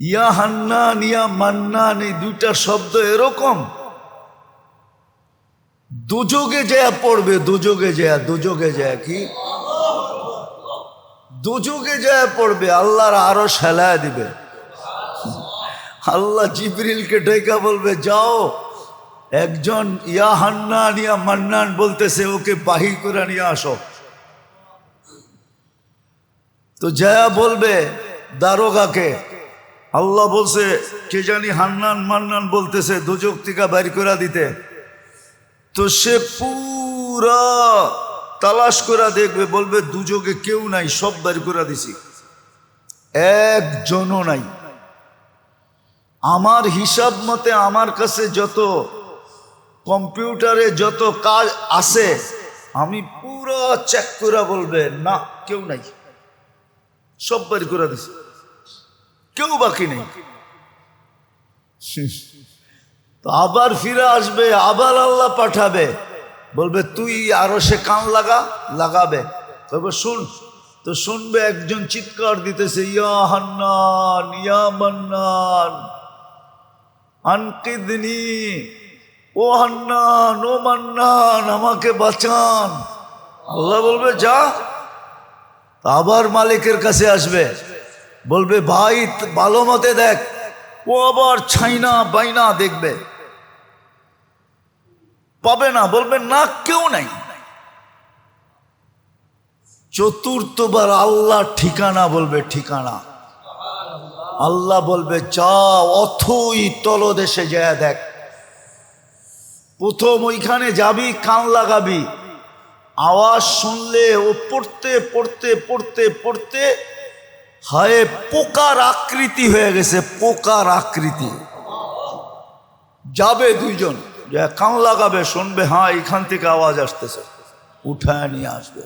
ইয়া হান্নান, ইয়া মান্নান, এই দুইটা শব্দ এরকম। দুযোগে যায় পড়বে দুযোগে যায় দুযোগে যায় কি? দুযোগে যায় পড়বে, আল্লাহর আরও সেলায় দিবে। আল্লাহ জিবরিলকে ডেকা বলবে, যাও, একজন ইয়া হান্নান, ইয়া মান্নান বলতেছে, ওকে বাহির করে নিয়ে আসো। তো জয়া বলবে, দারোগাকে আল্লাহ বলছে, কে জানি হান্নান মান্নান বলতেছে দুযোগ টিকা বাইর করে দিতে। তো সে পুরা তালাশ করে দেখবে, বলবে দুযোগে কেউ নাই, সব বাইর করে দিছি। একজনও নাই। আমার হিসাব মতে আমার কাছে যত কম্পিউটারে যত কাজ আছে, আমি পুরো চেক করে বলবে, না, কেউ নাই। সব বাড়ি করে দিছে। কেউ বাকি নেই। তো আবার ফিরে আসবে, আবার আল্লাহ পাঠাবে। বলবে, তুই আরও সে কান লাগা, লাগাবে। তবে শুন, তো শুনবে, একজন চিৎকার দিতেছে, ইয়া হান্নান, ইয়া মান্নান ও হান্নান, ও মান্নান, আমাকে বাঁচান। আল্লাহ বলবে, যা। আবার মালিকের কাছে আসবে। বলবে, ভাই, ভালো মতে দেখ। ও আবার ছাইনা বাইনা দেখবে। পাবে না, বলবে, না, কেউ নাই। চতুর্থবার আল্লাহ ঠিকানা বলবে, ঠিকানা। আল্লাহ বলবে যা অথই তলদেশে যায়, দেখ। প্রথম ওইখানে যাবি, কান লাগাবি। আওয়াজ শুনলে ও পড়তে পড়তে পড়তে পড়তে হায়, পোকার আকৃতি হয়ে গেছে, পোকার আকৃতি। যাবে দুইজন কান লাগাবে, শুনবে হ্যাঁ এখান থেকে আওয়াজ আসতেছে। উঠায় নিয়ে আসবে।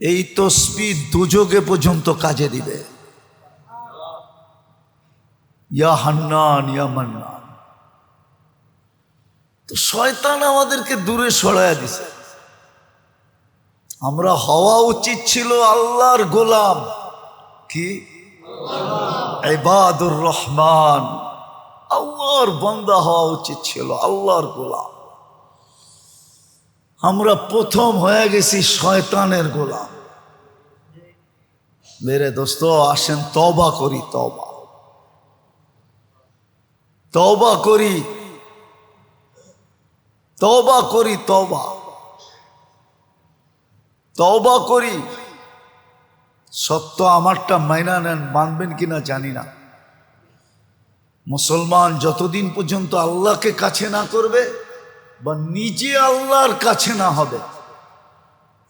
এই তসবি দুযোগে পর্যন্ত কাজে দিবে। ইয়া হান্নান, ইয়া মান্নান। তো শয়তান আমাদেরকে দূরে সরাইয়া দিছে। আমরা হওয়া উচিত ছিল আল্লাহর গোলাম। কি? ইবাদুর রহমান। আল্লাহর বন্দা হওয়া উচিত ছিল আল্লাহর গোলাম। আমরা প্রথম হয়ে গেছি শয়তানের গোলাম। মেরে দোস্ত, আসেন তবা করি তবা তবা করি। তবা করি তবা তবা করি। সত্য আমারটা মাইনা নেন, মানবেন কিনা জানি না। মুসলমান যতদিন পর্যন্ত আল্লাহকে কাছে না করবে বা নিজে আল্লাহর কাছে না হবে,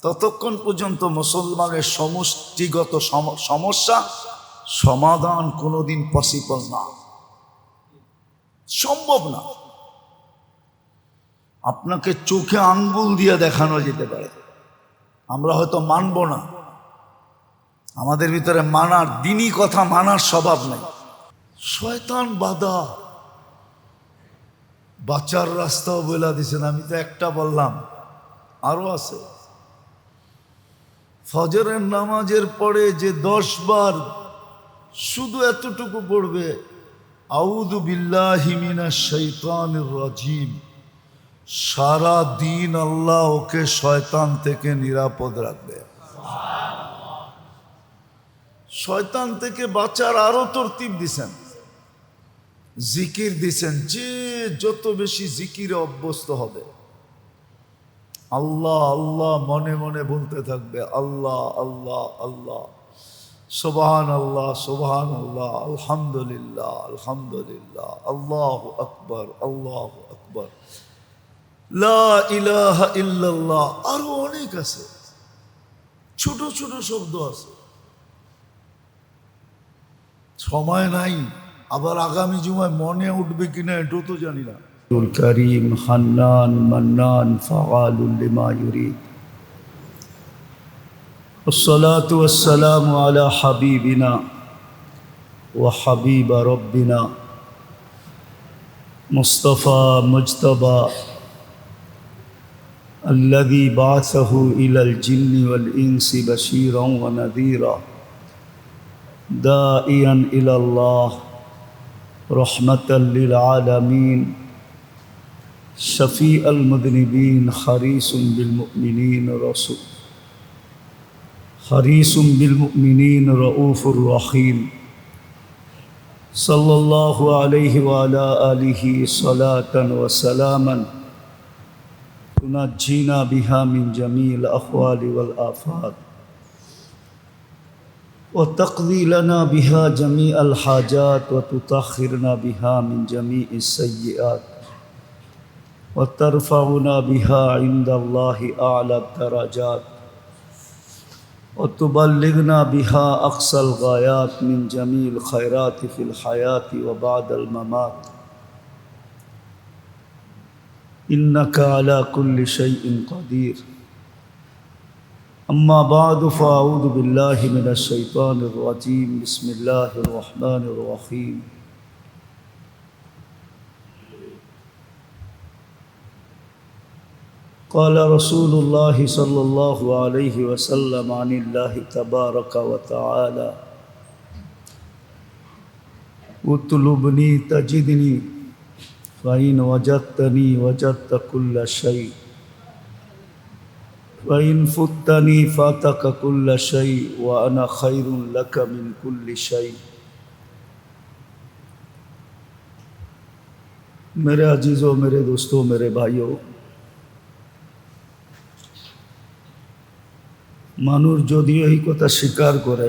ততক্ষণ পর্যন্ত মুসলমানের সমষ্টিগত সম- সমস্যা সমাধান কোনোদিন পসিবল না। সম্ভব না। আপনাকে চোখে আঙ্গুল দিয়ে দেখানো যেতে পারে। আমরা হয়তো মানব না। আমাদের ভিতরে মানার, দিনই কথা মানার স্বভাব নেই। শয়তান বাধা বাঁচার রাস্তাও বলে দিছেন আমি তো একটা বললাম। আরও আছে। ফজরের নামাজের পরে যে দশ বার শুধু এতটুকু পড়বে আউদু বিল্লাহিমিনা শৈতানের রাজিম। সারা দিন আল্লাহ ওকে শয়তান থেকে নিরাপদ রাখবে। শয়তান থেকে বাঁচার আরও তরতিব দিছেন। জিকির দিছেন, যে যত বেশি জিকিরে অভ্যস্ত হবে। আল্লাহ আল্লাহ মনে মনে বলতে থাকবে, আল্লাহ আল্লাহ আল্লাহ। সোবাহান আল্লাহ সোবাহান আল্লাহ আলহামদুলিল্লাহ আলহামদুলিল্লাহ, আল্লাহ আকবর আল্লাহ আকবর। ইলাহা ইল্লাল্লাহ আরো অনেক আছে ছোট ছোট শব্দ আছে সময় নাই আবার আগামী জুমায় মনে উঠবে কিনা এটাও তো জানি না করিম হান্নান মান্নান ফাগালুল লিমা ইউরিদ والصلاة والسلام على حبيبنا وحبيب ربنا مصطفى مجتبى الذي بعثه إلى الجن والإنس بشيرا ونذيرا داعيا إلى الله رحمة للعالمين شفيع المذنبين حريص بالمؤمنين رسول حريص بالمؤمنين رؤوف رحيم. صلى الله عليه وعلى آله صلاة وسلاما. جینا بہا من جمیل اقوال والآفات و تقوی لنا بہا جمی الحاجات و تتاخرنا بہا من جمی سیات و ترفعنا بہا عند اللہ اعلی الدرجات و بلگنا بہا اقصى الغایات من جمیل خیرات فی الحیات و الممات انکا علا کل شیء قدیر اما بعد فاعوذ باللہ من الشیطان الرجیم بسم اللہ الرحمن الرحیم قال رسول اللہ صلی اللہ علیہ وسلم عن اللہ تبارک وتعالی اطلبنی تجدنی ফাইন ওয়াজাত্তানি ওয়াজাত্ত কুল্লা শাই ফাইন ওয়া আনা খাইরুন লাকা মিন মেরে আজিজ ও মেরে দোস্ত মেরে ভাই ও মানুষ যদি এই কথা স্বীকার করে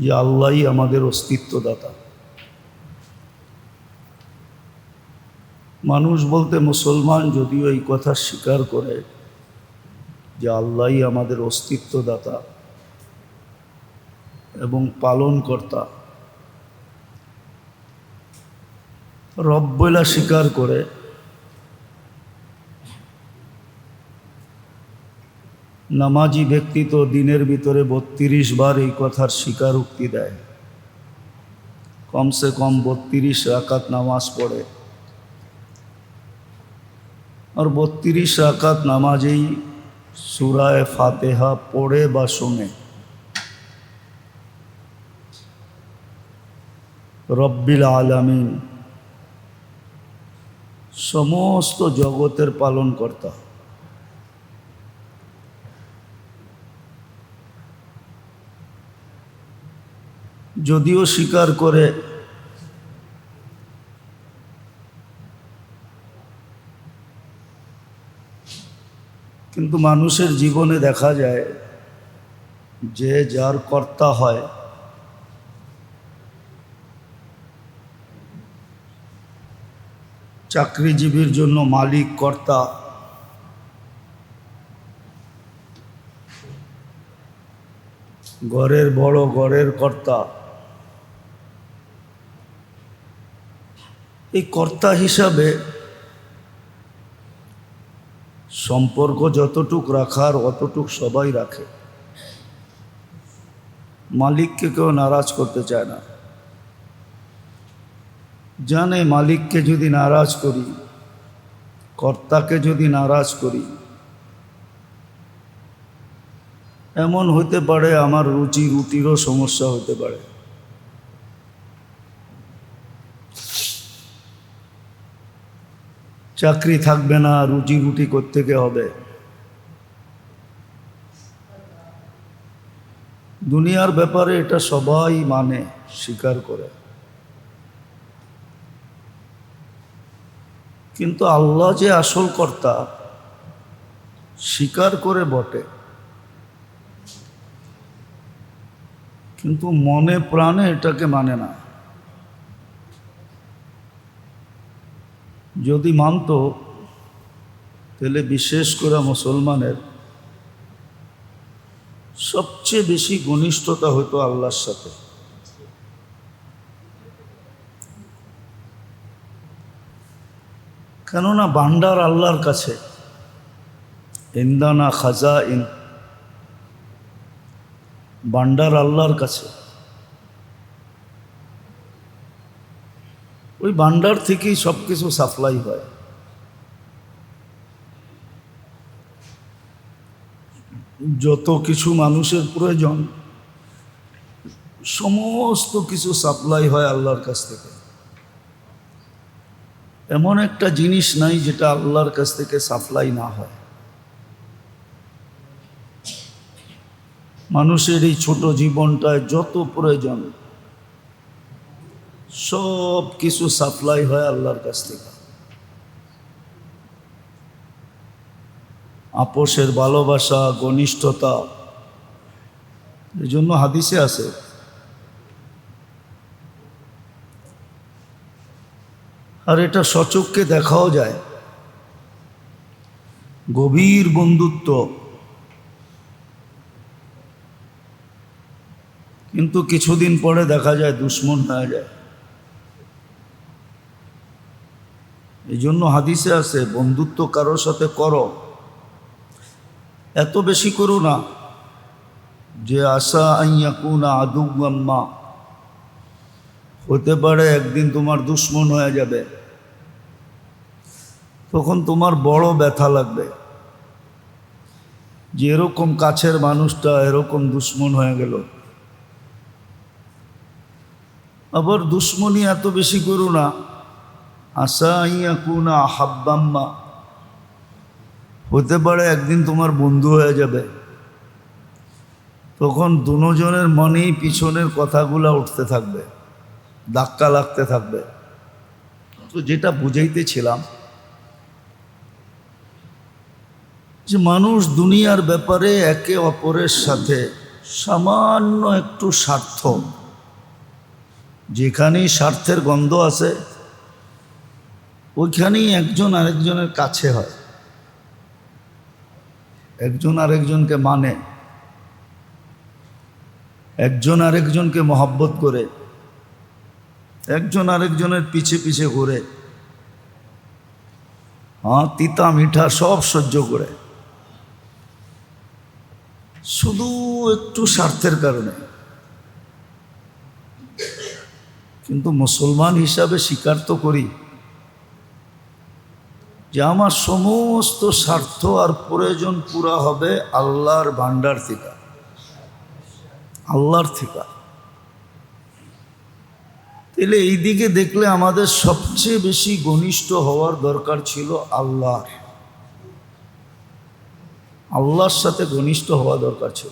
যে আল্লাহ আমাদের অস্তিত্ব দাতা মানুষ বলতে মুসলমান যদিও এই কথা স্বীকার করে যে আল্লাহই আমাদের অস্তিত্বদাতা এবং পালনকর্তা। রব বইলা স্বীকার করে নামাজি ব্যক্তি তো দিনের ভিতরে বত্রিশ বার এই কথার স্বীকারোক্তি দেয়। কমসে কম বত্রিশ রাকাত নামাজ পড়ে। আর বত্রিশ রাকাত নামাজেই সুরায় ফাতেহা পড়ে বা শোনে। রব্বিল আলামিন সমস্ত জগতের পালনকর্তা। যদিও স্বীকার করে কিন্তু মানুষের জীবনে দেখা যায় যে যার কর্তা হয়, চাকরিজীবীর জন্য মালিক, কর্তা, ঘরের বড়, ঘরের কর্তা। এই কর্তা হিসাবে সম্পর্ক যতটুক রাখার, অতটুক সবাই রাখে। মালিককে কেউ নারাজ করতে চায় না। জানে মালিককে যদি নারাজ করি, কর্তাকে যদি নারাজ করি, এমন হতে পারে আমার রুচি রুটিরও সমস্যা হতে পারে। চাকরি থাকবে না, রুজি রুটি করতে হবে? দুনিয়ার ব্যাপারে এটা সবাই মানে স্বীকার করে। কিন্তু আল্লাহ যে আসল কর্তা, স্বীকার করে বটে। কিন্তু মনে প্রাণে এটাকে মানে না। যদি মানত, তাহলে বিশেষ করে মুসলমানের সবচেয়ে বেশি ঘনিষ্ঠতা হতো আল্লাহর সাথে। কেননা বান্ডার আল্লাহর কাছে, ইন্দানা খাজা ইন বান্ডার আল্লাহর কাছে ওই ভান্ডার থেকেই সব কিছু সাপ্লাই হয়। যত কিছু মানুষের প্রয়োজন, সমস্ত কিছু সাপ্লাই হয় আল্লাহর কাছ থেকে। এমন একটা জিনিস নাই যেটা আল্লাহর কাছ থেকে সাপ্লাই না হয়। মানুষের এই ছোট জীবনটায় যত প্রয়োজন সব কিছু সাপ্লাই হয় আল্লাহর কাছ থেকে। আপোষের ভালোবাসা, ঘনিষ্ঠতা এই জন্য হাদিসে আছে। আর এটা সচককে দেখাও যায়। গভীর বন্ধুত্ব। কিন্তু কিছুদিন পরে দেখা যায় দুশ্মন হয়ে যায়। এই জন্য হাদিসে আছে, বন্ধুত্ব কারোর সাথে করো। এত বেশি করো না যে আশা আইয়া কুনা আদুম্মা হতে পারে একদিন তোমার দুশ্মন হয়ে যাবে। তখন তোমার বড় ব্যথা লাগবে। যে এরকম কাছের মানুষটা এরকম দুশ্মন হয়ে গেল। আবার দুশ্মনী এত বেশি করো না আশা আইয়া কুনা হাব্বাম্মা। হতে পারে একদিন তোমার বন্ধু হয়ে যাবে। তখন দুজনের মনেই পিছনের কথাগুলো উঠতে থাকবে, ধাক্কা লাগতে থাকবে। তো যেটা বুঝাইতেছিলাম, যে মানুষ দুনিয়ার ব্যাপারে একে অপরের সাথে সামান্য একটু স্বার্থ। যেখানেই স্বার্থের গন্ধ আছে ওইখানেই একজন আরেকজনের কাছে হয়। একজন আরেকজনকে মানে। একজন আরেকজনকে মহব্বত করে। একজন আরেকজনের পিছে পিছে ঘুরে। হ্যাঁ তিতা মিঠা সব সহ্য করে। শুধু একটু স্বার্থের কারণে। কিন্তু মুসলমান হিসাবে স্বীকার তো করি। যে আমার সমস্ত স্বার্থ আর প্রয়োজন পুরা হবে আল্লাহর ভান্ডার থেকে। আল্লাহর থেকে। তাহলে এই দিকে দেখলে আমাদের সবচেয়ে বেশি ঘনিষ্ঠ হওয়ার দরকার ছিল আল্লাহর। আল্লাহর সাথে ঘনিষ্ঠ হওয়া দরকার ছিল।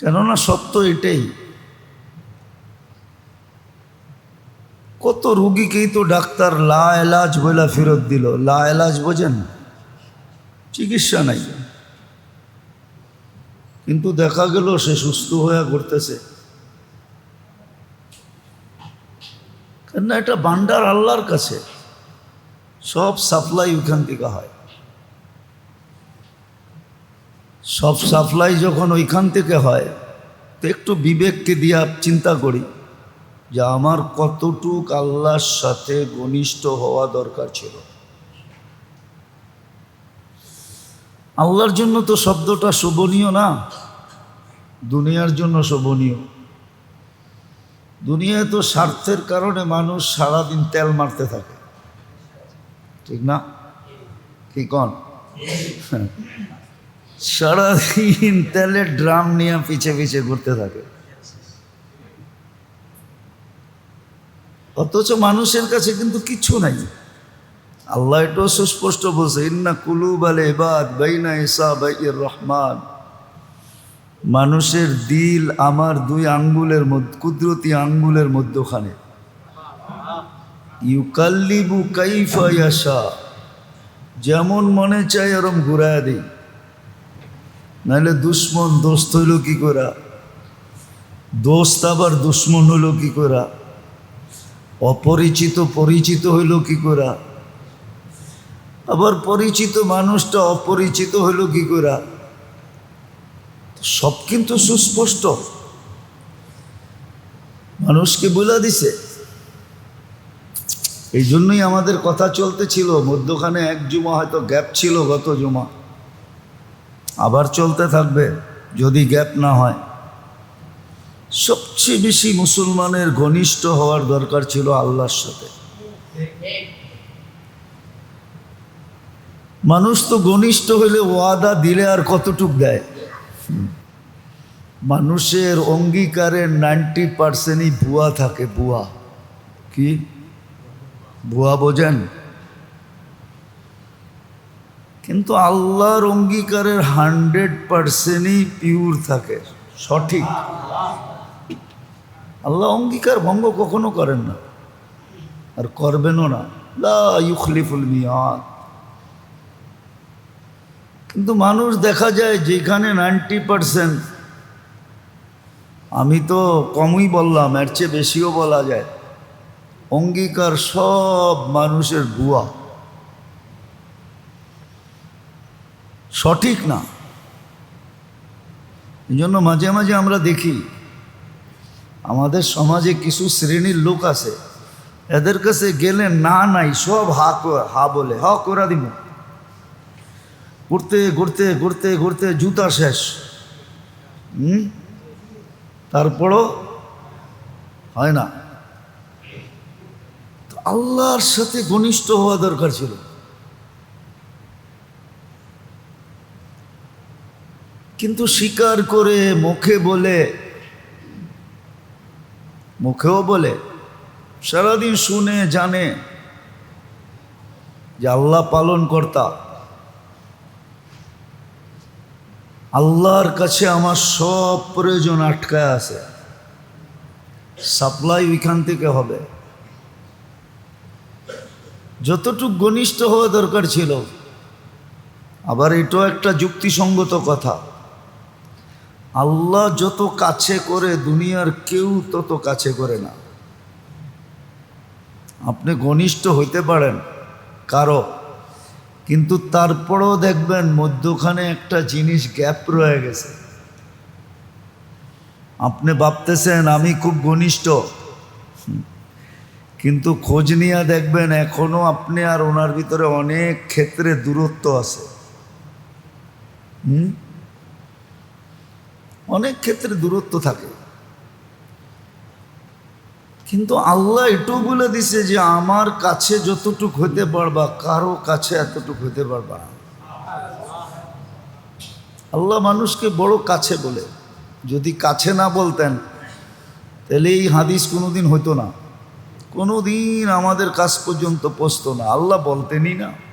কেননা সত্য এটাই। কত রুগীকেই তো ডাক্তার লা এলাজ বলে ফেরত দিল। লা এলাজ বোঝেন? চিকিৎসা নাই। কিন্তু দেখা গেল সে সুস্থ হয়ে ঘুরতেছে। কেননা এটা ভান্ডার আল্লাহর কাছে। সব সাপ্লাই ওইখান থেকে হয়। সব সাপ্লাই যখন ওইখান থেকে হয়, তো একটু বিবেককে দিয়ে চিন্তা করি। যে আমার কতটুক আল্লাহর সাথে ঘনিষ্ঠ হওয়া দরকার ছিল। আল্লাহর জন্য তো শব্দটা শোভনীয় না, দুনিয়ার জন্য শোভনীয়। দুনিয়ায় তো স্বার্থের কারণে মানুষ সারাদিন তেল মারতে থাকে। ঠিক না? কি কন? সারাদিন তেলের ড্রাম নিয়ে পিছে পিছে ঘুরতে থাকে। অথচ মানুষের কাছে কিন্তু কিচ্ছু নাই। আল্লাহ এটাও সুস্পষ্ট বলছে, ইন্না কুলুব আল এবাদ বাইনা ইসা বাইর রহমান। মানুষের দিল আমার দুই আঙ্গুলের মধ্যে, কুদরতি আঙ্গুলের মধ্যখানে। ইউকাল্লিবু কাইফা ইয়াশা। যেমন মনে চাই এরম ঘুরায় দিই। নাহলে দুশ্মন দোস্ত হইল কি করা দোস্ত আবার দুশ্মন হইল কি করা অপরিচিত, পরিচিত হইল কি করা? আবার পরিচিত মানুষটা অপরিচিত হইল কি করা? সব কিন্তু সুস্পষ্ট। মানুষকে বলে দিছে? এই জন্যই আমাদের কথা চলতে ছিল। মধ্যখানে এক জুমা হয়তো গ্যাপ ছিল গত জুমা। আবার চলতে থাকবে যদি গ্যাপ না হয়। সবচেয়ে বেশি মুসলমানের ঘনিষ্ঠ হওয়ার দরকার ছিল আল্লাহর সাথে। মানুষ তো ঘনিষ্ঠ হইলে ওয়াদা দিলে আর কতটুক দেয়? মানুষের অঙ্গীকারের নাইনটি পার্সেন্টই ভুয়া থাকে, ভুয়া। কি? ভুয়া বোঝেন? কিন্তু আল্লাহর অঙ্গীকারের হান্ড্রেড পার্সেন্টই পিওর থাকে, সঠিক। আল্লাহ অঙ্গীকার ভঙ্গ কখনো করেন না। আর করবেনও না। লা ইউখলিফুল মিয়াদ। কিন্তু মানুষ দেখা যায় যেখানে নাইনটি পারসেন্ট, আমি তো কমই বললাম, এর চেয়ে বেশিও বলা যায়, অঙ্গীকার সব মানুষের ভুয়া। সঠিক না। এই জন্য মাঝে মাঝে আমরা দেখি আমাদের সমাজে কিছু শ্রেণির লোক আছে, এদের কাছে গেলে না, নাই, সব হা হা বলে, হা করা দিব। ঘুরতে ঘুরতে ঘুরতে ঘুরতে জুতা শেষ। হুম? তারপরও হয় না। আল্লাহর সাথে ঘনিষ্ঠ হওয়া দরকার ছিল। কিন্তু স্বীকার করে মুখে বলে মুখেও বলে, সারাদিন শুনে, জানে যে আল্লাহ পালন কর্তা আল্লাহর কাছে আমার সব প্রয়োজন আটকায় আছে। সাপ্লাই ওইখান থেকে হবে। যতটুক ঘনিষ্ঠ হওয়া দরকার ছিল, আবার এটাও একটা যুক্তিসঙ্গত কথা। আল্লাহ যত কাছে করে, দুনিয়ার কেউ তত কাছে করে না। আপনি ঘনিষ্ঠ হইতে পারেন কারও, কিন্তু তারপরেও দেখবেন মধ্যখানে একটা জিনিস গ্যাপ রয়ে গেছে। আপনি ভাবতেছেন, আমি খুব ঘনিষ্ঠ। কিন্তু খোঁজ নিয়ে দেখবেন, এখনও আপনি আর ওনার ভিতরে অনেক ক্ষেত্রে দূরত্ব আছে। হুম? অনেক ক্ষেত্রে দূরত্ব থাকে। কিন্তু আল্লাহ এটাও বলে দিছে যে, আমার কাছে যতটুক হতে পারবা, কারও কাছে এতটুক হতে পারবা আল্লাহ মানুষকে বড় কাছে বলে। যদি কাছে না বলতেন, তাহলে এই হাদিস কোনোদিন হতো না। কোনোদিন আমাদের কাছ পর্যন্ত পৌঁছতো না। আল্লাহ বলতেনই না।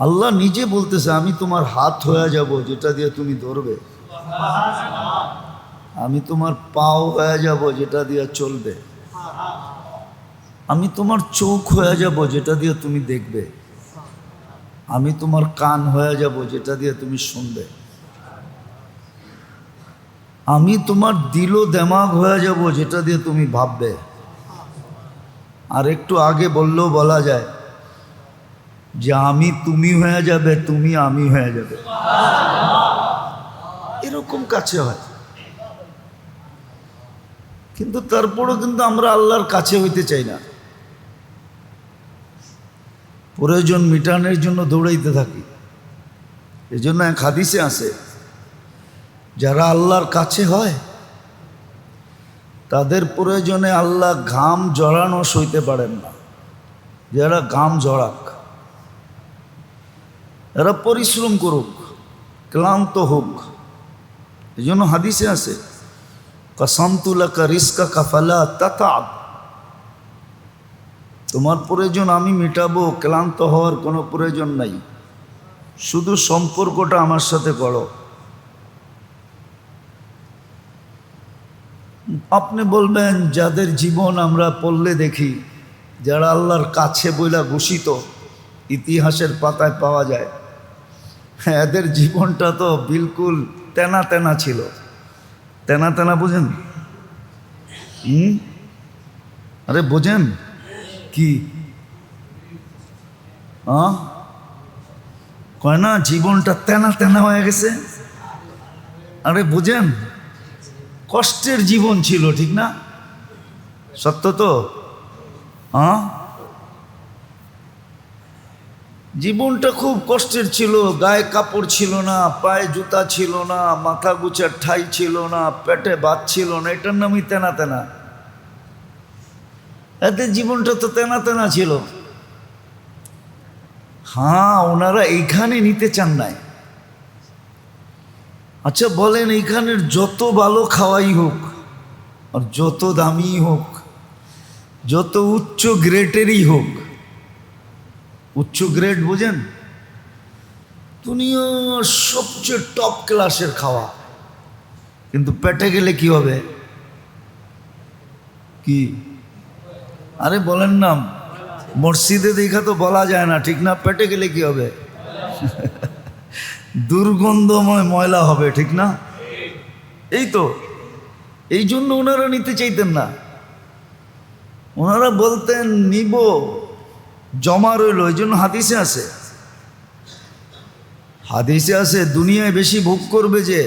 আল্লাহ নিজে বলতেছে, আমি তোমার হাত হয়ে যাব যেটা দিয়ে তুমি ধরবে। আমি তোমার পাও হয়ে যাব যেটা দিয়ে চলবে। আমি তোমার চোখ হয়ে যাব যেটা দিয়ে তুমি দেখবে। আমি তোমার কান হয়ে যাব যেটা দিয়ে তুমি শুনবে। আমি তোমার দিল দেমাগ হয়ে যাব যেটা দিয়ে তুমি ভাববে। আর একটু আগে বললেও বলা যায় যে আমি তুমি হয়ে যাবে, তুমি আমি হয়ে যাবে। এরকম কাছে হয়। কিন্তু তারপরও কিন্তু আমরা আল্লাহর কাছে হইতে চাই না। প্রয়োজন মিটানোর জন্য দৌড়াইতে থাকি। এই জন্য এক হাদিসে আছে, যারা আল্লাহর কাছে হয়, তাদের প্রয়োজনে আল্লাহ ঘাম জড়ানো সইতে পারেন না। যারা ঘাম জড়াক। এরা পরিশ্রম করুক, ক্লান্ত হোক। এই জন্য হাদিসে আছে কসামতুলাকা রিস্কা কাফালা তাতাব। তোমার প্রয়োজন আমি মেটাবো, ক্লান্ত হওয়ার কোনো প্রয়োজন নাই। শুধু সম্পর্কটা আমার সাথে করো। আপনি বলবেন, যাদের জীবন আমরা পড়লে দেখি, যারা আল্লাহর কাছে বইলা ঘোষিত ইতিহাসের পাতায় পাওয়া যায়। এদের জীবনটা তো বিলকুল তেনা তেনা ছিল। তেনা তেনা বুঝেন? হুম? আরে বোঝেন? কি? কয় না, জীবনটা তেনা তেনা হয়ে গেছে? আরে বুঝেন? কষ্টের জীবন ছিল, ঠিক না? সত্য তো? হ্যাঁ জীবনটা খুব কষ্টের ছিল, গায়ে কাপড় ছিল না, পায়ে জুতা ছিল না, মাথা গুচার ঠাই ছিল না, পেটে ভাত ছিল না, এটার নামই তেনা তেনা। এতে জীবনটা তো তেনা তেনা ছিল। হ্যাঁ ওনারা এইখানে নিতে চান নাই। আচ্ছা বলেন এইখানের যত ভালো খাওয়াই হোক, আর যত দামি হোক, যত উচ্চ গ্রেটেরই হোক উচ্চ গ্রেড বোঝেন? দুনিয়ার সবচেয়ে টপ ক্লাসের খাওয়া। কিন্তু পেটে গেলে কি হবে? কি? আরে বলেন না, মসজিদে দেখা তো বলা যায় না, ঠিক না? পেটে গেলে কি হবে? দুর্গন্ধময় ময়লা হবে, ঠিক না? এই তো। এই জন্য ওনারা নিতে চাইতেন না। ওনারা বলতেন, নিব। জমা রইল, এই জন্য হাদিসে আছে। হাদিসে আছে, দুনিয়ায় বেশি ভোগ করবে যে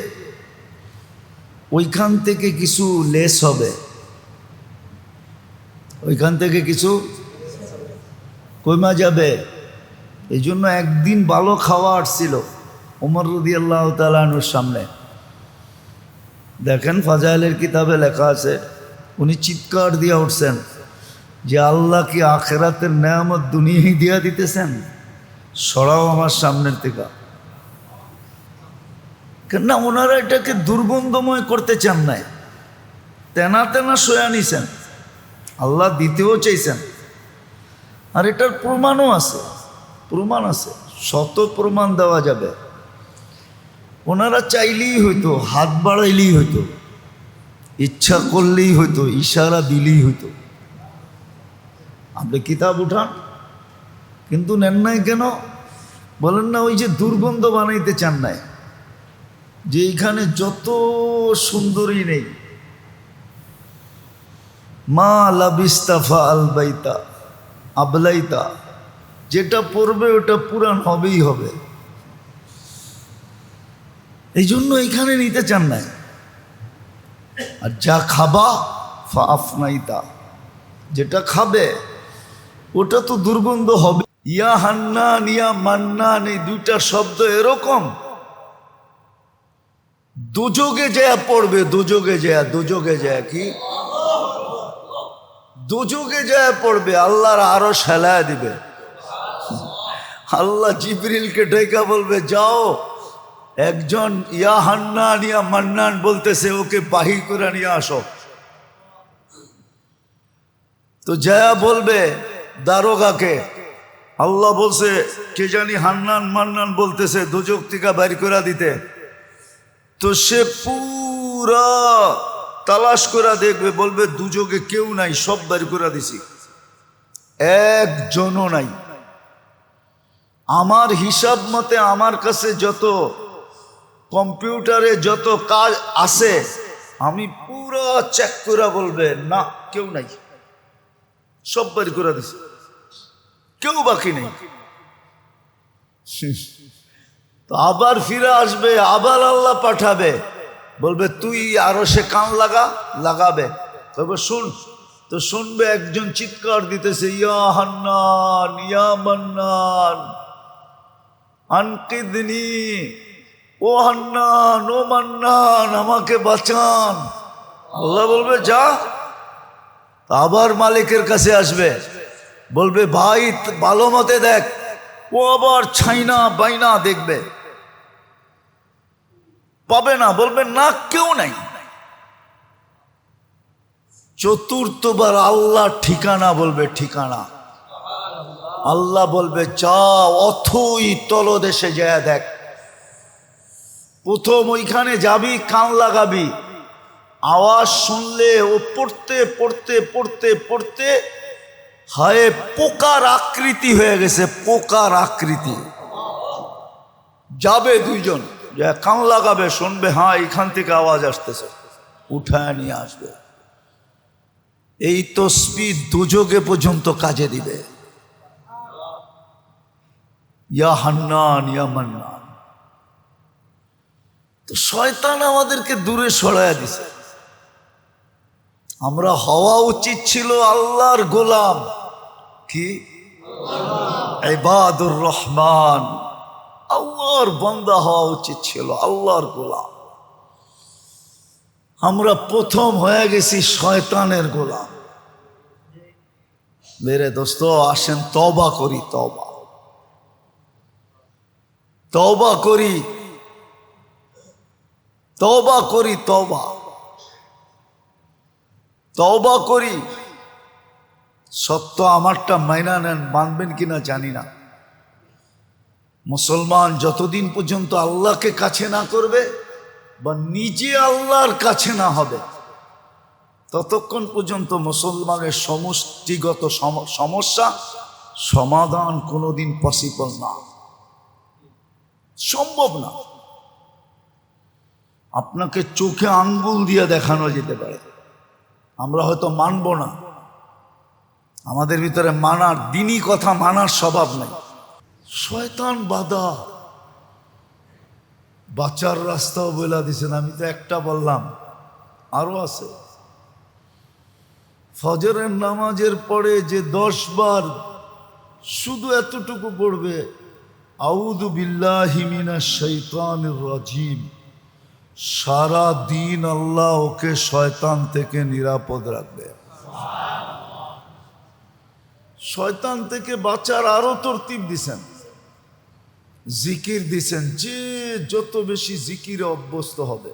ওইখান থেকে কিছু লেস হবে। ওইখান থেকে কিছু কইমা যাবে। এই জন্য একদিন ভালো খাওয়া আসছিল ওমর রদি আল্লাহ তালানুর সামনে। দেখেন ফাজাইলের কিতাবে লেখা আছে, উনি চিৎকার দিয়ে উঠছেন। যে আল্লাহ কি আখেরাতের নেয়ামত দুনিয়াই দিয়া দিতেছেন? সরাও আমার সামনের থেকে কেননা ওনারা এটাকে দুর্গন্ধময় করতে চান নাই। তেনা তেনা সয়া নিছেন। আল্লাহ দিতেও চাইছেন। আর এটার প্রমাণও আছে। প্রমাণ আছে। শত প্রমাণ দেওয়া যাবে। ওনারা চাইলেই হইতো, হাত বাড়াইলেই হইতো, ইচ্ছা করলেই হইতো, ইশারা দিলেই হইতো। আপনি কিতাব উঠান, কিন্তু নেন নাই কেন? বলেন না, ওই যে দুর্গন্ধ বানাইতে চান নাই, যে এইখানে যত সুন্দরী নেই। মা লাবিস্তাফা আলবাইতা আবলাইতা, যেটা পড়বে ওটা পুরাণ হবেই হবে। এই জন্য এখানে নিতে চান নাই। আর যা খাবা, ফা আফনাইতা, যেটা খাবে ওটা তো দুর্গন্ধ হবে। ইয়া হান্নান, ইয়া মান্নান, এই দুইটা শব্দ এরকম। দুযোগে যায় পড়বে, দুযোগে যায় দুযোগে যায় কি? দুযোগে যায় পড়বে, আল্লাহর আরও সেলায় দিবে। আল্লাহ জিবরিলকে ডেকা বলবে, যাও। একজন ইয়া হান্নান, ইয়া মান্নান বলতেছে, ওকে বাহির করে নিয়ে আসো। তো জয়া বলবে দারোগাকে। আল্লাহ বলছে, কে জানি হান্নান মান্নান বলতেছে দুযোগ টিকা বাইর করে দিতে। তো সে পুরা তালাশ করে দেখবে, বলবে দুযোগে কেউ নাই, সব বাইর করে দিছি। একজনও নাই। আমার হিসাব মতে আমার কাছে যত কম্পিউটারে যত কাজ আছে, আমি পুরো চেক করে বলবে, না, কেউ নাই। সব বাড়ি করে দিছে। কেউ বাকি নেই। তো আবার ফিরে আসবে, আবার আল্লাহ পাঠাবে। বলবে, তুই আরও সে কান লাগা, লাগাবে। তবে শুন। তো শুনবে, একজন চিৎকার দিতেছে, ইয়া হান্নান, ইয়া ও হান্নান, ও মান্নান, আমাকে বাঁচান। আল্লাহ বলবে, যা। আবার মালিকের কাছে আসবে। বলবে, ভাই, ভালো মতে দেখ, ও আবার ছাইনা বাইনা দেখবে। পাবে না, বলবে, না, কেউ নাই। চতুর্থবার আল্লাহ ঠিকানা বলবে, ঠিকানা। আল্লাহ বলবে যা অথই তলদেশে যায়, দেখ। প্রথম ওইখানে যাবি, কান লাগাবি। আওয়াজ শুনলে ও পড়তে পড়তে পড়তে পড়তে হায়, পোকার আকৃতি হয়ে গেছে, পোকার আকৃতি। যাবে দুইজন কান লাগাবে, শুনবে হ্যাঁ এখান থেকে আওয়াজ আসতেছে। উঠায় নিয়ে আসবে। এই তসবি দুযোগে পর্যন্ত কাজে দিবে। ইয়া হান্নান, ইয়া মান্নান। তো শয়তান আমাদেরকে দূরে সরাইয়া দিছে। আমরা হওয়া উচিত ছিল আল্লাহর গোলাম। কি? ইবাদুর রহমান। আল্লাহর বন্দা হওয়া উচিত ছিল, আল্লাহর গোলাম। আমরা প্রথম হয়ে গেছি শয়তানের গোলাম। মেরে দোস্ত, আসেন তবা করি তবা তবা করি। তওবা করি তবা তওবা করি। সত্য আমারটা মাইনা নেন, মানবেন কিনা জানি না। মুসলমান যতদিন পর্যন্ত আল্লাহকে কাছে না করবে বা নিজে আল্লাহর কাছে না হবে, ততক্ষণ পর্যন্ত মুসলমানের সমষ্টিগত সম- সমস্যা সমাধান কোনোদিন পসিবল না। সম্ভব না। আপনাকে চোখে আঙ্গুল দিয়ে দেখানো যেতে পারে। আমরা হয়তো মানব না। আমাদের ভিতরে মানার, দিনই কথা, মানার স্বভাব নাই। শয়তান বাধা বাচ্চার রাস্তাও বলে দিছেন আমি তো একটা বললাম, আরও আছে। ফজরের নামাজের পরে যে দশ বার শুধু এতটুকু পড়বে আউদু বিল্লাহিমিনা শৈতানের রাজিম। সারা দিন আল্লাহ ওকে শয়তান থেকে নিরাপদ রাখবে। শয়তান থেকে বাঁচার আরও তরতিব দিছেন। জিকির দিছেন যে যত বেশি জিকিরে অভ্যস্ত হবে।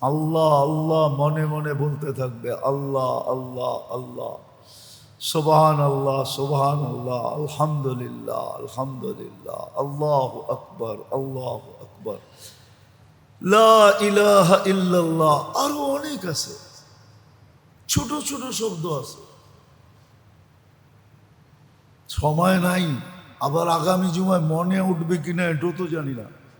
আল্লাহ আল্লাহ মনে মনে বলতে থাকবে, আল্লাহ আল্লাহ আল্লাহ। সোবাহান আল্লাহ সোবাহান আল্লাহ আলহামদুলিল্লাহ আলহামদুলিল্লাহ, আল্লাহ আকবর আল্লাহ আকবর। ইলাহা ইল্লাল্লাহ, আরও অনেক আছে। ছোট ছোট শব্দ আছে। সময় নাই আবার আগামী জুমায় মনে উঠবে কিনা এটাও তো জানি না।